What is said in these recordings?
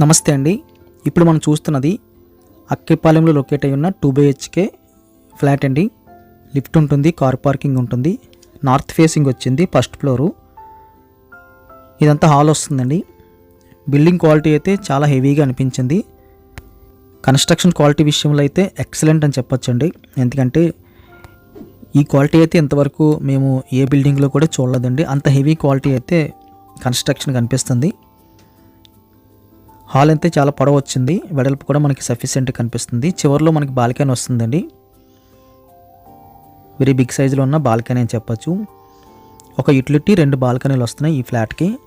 నమస్తే అండి. ఇప్పుడు మనం చూస్తున్నది అక్కిపాలెంలో లొకేట్ అయి ఉన్న టూ బిహెచ్కే ఫ్లాట్ అండి. లిఫ్ట్ ఉంటుంది కార్ పార్కింగ్ ఉంటుంది నార్త్ ఫేసింగ్ వచ్చింది ఫస్ట్ ఫ్లోరు. ఇదంతా హాల్ వస్తుందండి. బిల్డింగ్ క్వాలిటీ అయితే చాలా హెవీగా అనిపించింది. కన్స్ట్రక్షన్ క్వాలిటీ విషయంలో అయితే ఎక్సలెంట్ అని చెప్పొచ్చండి. ఎందుకంటే ఈ క్వాలిటీ అయితే ఇంతవరకు మేము ఏ బిల్డింగ్లో కూడా చూడలేదండి. అంత హెవీ క్వాలిటీ అయితే కన్స్ట్రక్షన్ కనిపిస్తుంది. హాల్ అయితే చాలా పొడవు వచ్చింది. వెడల్పు కూడా మనకి సఫిషియెంట్ కనిపిస్తుంది. చివరిలో మనకి బాల్కనీ వస్తుందండి. వెరీ బిగ్ సైజులో ఉన్న బాల్కనీ అని చెప్పొచ్చు. ఒక యూటిలిటీ రెండు బాల్కనీలు వస్తున్నాయి ఈ ఫ్లాట్కి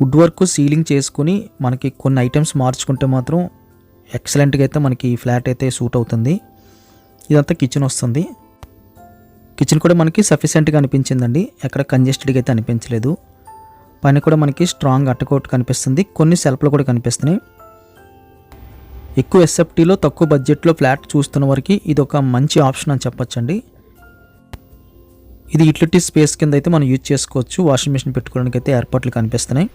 వుడ్ వర్క్ సీలింగ్ చేసుకుని మనకి కొన్ని ఐటమ్స్ మార్చుకుంటే మాత్రం ఎక్సలెంట్గా అయితే మనకి ఈ ఫ్లాట్ అయితే సూట్ అవుతుంది. ఇదంతా కిచెన్ వస్తుంది. కిచెన్ కూడా మనకి సఫిషియెంట్గా అనిపించిందండి. ఎక్కడ కంజెస్టెడ్గా అయితే అనిపించలేదు. పైన కూడా మనకి స్ట్రాంగ్ అట్టకోట్ కనిపిస్తుంది. కొన్ని సెల్ఫ్లు కూడా కనిపిస్తున్నాయి. ఎక్కువ ఎస్ఎఫ్టీలో తక్కువ బడ్జెట్లో ఫ్లాట్ చూస్తున్న వరకు ఇది ఒక మంచి ఆప్షన్ అని చెప్పొచ్చండి. ఇది యూటిలిటీ స్పేస్ కింద అయితే మనం యూజ్ చేసుకోవచ్చు. వాషింగ్ మిషన్ పెట్టుకోవడానికి అయితే ఏర్పాట్లు కనిపిస్తున్నాయి.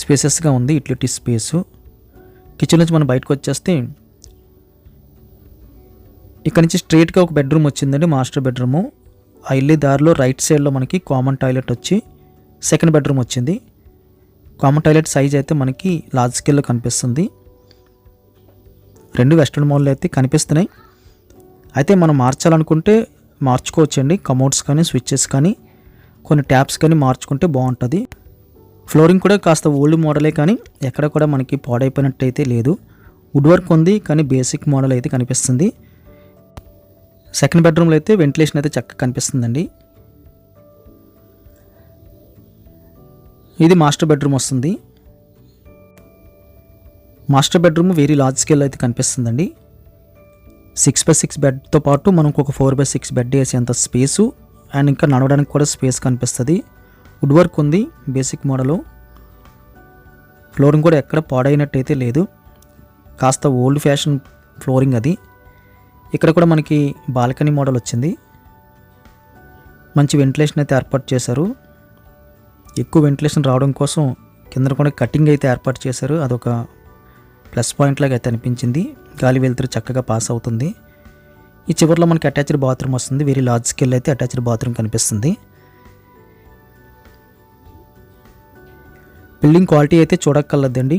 స్పేసెస్గా ఉంది యూటిలిటీ స్పేసు కిచెన్ నుంచి మనం బయటకు వచ్చేస్తే ఇక్కడ నుంచి స్ట్రైట్గా ఒక బెడ్రూమ్ వచ్చిందండి మాస్టర్ బెడ్రూము ఆ ఇల్లి దారిలో రైట్ సైడ్లో మనకి కామన్ టాయిలెట్ వచ్చి సెకండ్ బెడ్రూమ్ వచ్చింది. కామన్ టాయిలెట్ సైజ్ అయితే మనకి లార్జ్ స్కేల్లో కనిపిస్తుంది. రెండు వెస్ట్రన్ మాల్లో అయితే కనిపిస్తున్నాయి. అయితే మనం మార్చాలనుకుంటే మార్చుకోవచ్చండి. కమోడ్స్ కానీ స్విచ్చెస్ కానీ కొన్ని ట్యాప్స్ కానీ మార్చుకుంటే బాగుంటుంది. ఫ్లోరింగ్ కూడా కాస్త ఓల్డ్ మోడలే కానీ ఎక్కడ కూడా మనకి పాడైపోయినట్టు అయితే లేదు. వుడ్ వర్క్ ఉంది కానీ బేసిక్ మోడల్ అయితే కనిపిస్తుంది. సెకండ్ బెడ్రూమ్లో అయితే వెంటిలేషన్ అయితే చక్కగా కనిపిస్తుందండి. ఇది మాస్టర్ బెడ్రూమ్ వస్తుంది. Master bedroom very large scale అయితే కనిపిస్తుందండి. సిక్స్ బై సిక్స్ బెడ్తో పాటు మనకు ఒక ఫోర్ బై సిక్స్ బెడ్ వేసేంత స్పేసు అండ్ ఇంకా నడవడానికి కూడా స్పేస్ కనిపిస్తుంది. వుడ్ వర్క్ ఉంది బేసిక్ మోడలు ఫ్లోరింగ్ కూడా ఎక్కడ పాడైనట్టు అయితే లేదు. కాస్త ఓల్డ్ ఫ్యాషన్ ఫ్లోరింగ్ అది. ఇక్కడ కూడా మనకి బాల్కనీ మోడల్ వచ్చింది. మంచి వెంటిలేషన్ అయితే ఏర్పాటు చేశారు. ఎక్కువ వెంటిలేషన్ రావడం కోసం కింద కూడా కటింగ్ అయితే ఏర్పాటు చేశారు. అదొక ప్లస్ పాయింట్ లాగా అయితే అనిపించింది. గాలి వెలుతురు చక్కగా పాస్ అవుతుంది. ఈ చివరిలో మనకి అటాచ్డ్ బాత్రూమ్ వస్తుంది. వెరీ లార్జ్ స్కేల్ అయితే అటాచ్డ్ బాత్రూమ్ కనిపిస్తుంది. బిల్డింగ్ క్వాలిటీ అయితే చూడక్కర్లేదండి.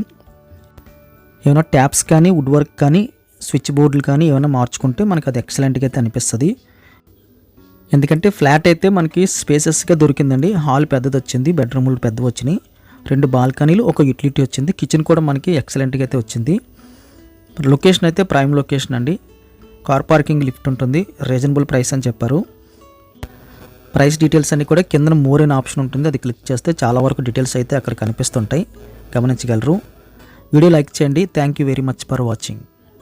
ఏమైనా ట్యాప్స్ కానీ వుడ్ వర్క్ కానీ స్విచ్ బోర్డులు కానీ ఏమైనా మార్చుకుంటే మనకు అది ఎక్సలెంట్గా అయితే అనిపిస్తుంది. ఎందుకంటే ఫ్లాట్ అయితే మనకి స్పేసెస్గా దొరికిందండి. హాల్ పెద్దది వచ్చింది బెడ్రూములు పెద్దవి వచ్చినాయి రెండు బాల్కనీలు ఒక యూటిలిటీ వచ్చింది. కిచెన్ కూడా మనకి ఎక్సలెంట్గా అయితే వచ్చింది. లొకేషన్ అయితే ప్రైమ్ లొకేషన్ అండి. కార్ పార్కింగ్ లిఫ్ట్ ఉంటుంది. రీజనబుల్ ప్రైస్ అని చెప్పారు. ప్రైస్ డీటెయిల్స్ అన్ని కూడా కింద మోర్ అనే ఆప్షన్ ఉంటుంది. అది క్లిక్ చేస్తే చాలా వరకు డీటెయిల్స్ అయితే అక్కడ కనిపిస్తుంటాయి. గమనించగలరు. వీడియో లైక్ చేయండి. Thank you very much for watching